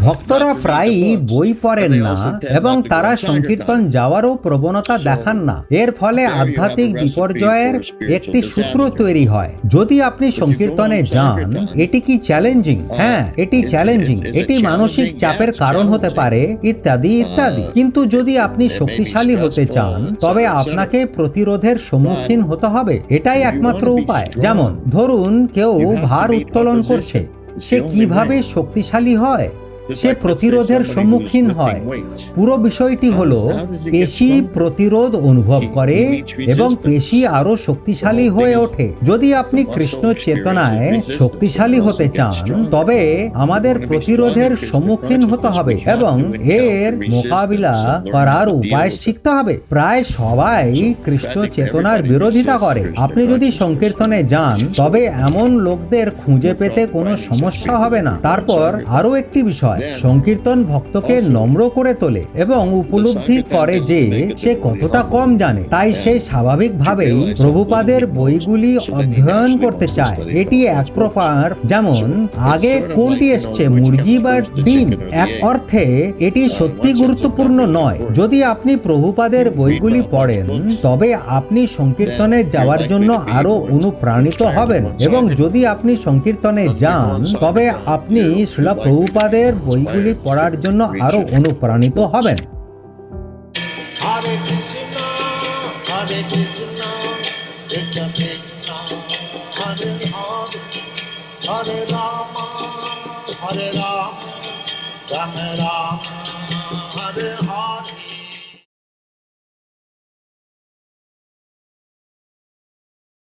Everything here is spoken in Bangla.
ভক্তরা প্রায়ই বই পড়েন না এবং তারা সংকীর্তন যাওয়ারও প্রবণতা দেখান না। এর ফলে আধ্যাত্মিক বিপর্যয়ের একটি সূত্র তৈরি হয়। যদি আপনি সংকীর্তনে যান এটি কি চ্যালেঞ্জিং হ্যাঁ এটি চ্যালেঞ্জিং এটি মানসিক চাপের কারণ হতে পারে ইত্যাদি ইত্যাদি। কিন্তু যদি আপনি শক্তিশালী হতে চান তবে আপনাকে প্রতিরোধের সম্মুখীন হতে হবে। এটাই একমাত্র উপায়। যেমন ধরুন কেউ ভার উত্তোলন করছে। সে কীভাবে শক্তিশালী হয়? সে প্রতিরোধের সম্মুখীন হয়। পুরো বিষয়টি হল, পেশি প্রতিরোধ অনুভব করে এবং পেশি আরও শক্তিশালী হয়ে ওঠে। যদি আপনি কৃষ্ণ চেতনায় শক্তিশালী হতে চান, তবে আমাদের প্রতিরোধের সম্মুখীন হতে হবে এবং এর মোকাবিলা করার উপায় শিখতে হবে। প্রায় সবাই কৃষ্ণ চেতনার বিরোধিতা করে। আপনি যদি সংকীর্তনে যান, তবে এমন লোকদের খুঁজে পেতে কোনো সমস্যা হবে না। তারপর আরও একটি বিষয় সংকীর্তন ভক্তকে নম্র করে তোলে এবং উপলব্ধি করে যে সে কতটা কম জানে তাই সে স্বাভাবিকভাবেই প্রভুপাদের বইগুলি অধ্যয়ন করতে চায়। এটি এক প্রকার যেমন আগে কোনটি এসছে মুরগি বা ডিম? এক অর্থে এটি সত্যি গুরুত্বপূর্ণ নয়। যদি আপনি প্রভুপাদের বইগুলি পড়েন তবে আপনি সংকীর্তনে যাওয়ার জন্য আরও অনুপ্রাণিত হবেন এবং যদি আপনি সংকীর্তনে যান তবে আপনি শিলা প্রভুপাদের বইগুলি পড়ার জন্য আরও অনুপ্রাণিত হবেন Hare Rama, Hare Rama, Rama Rama,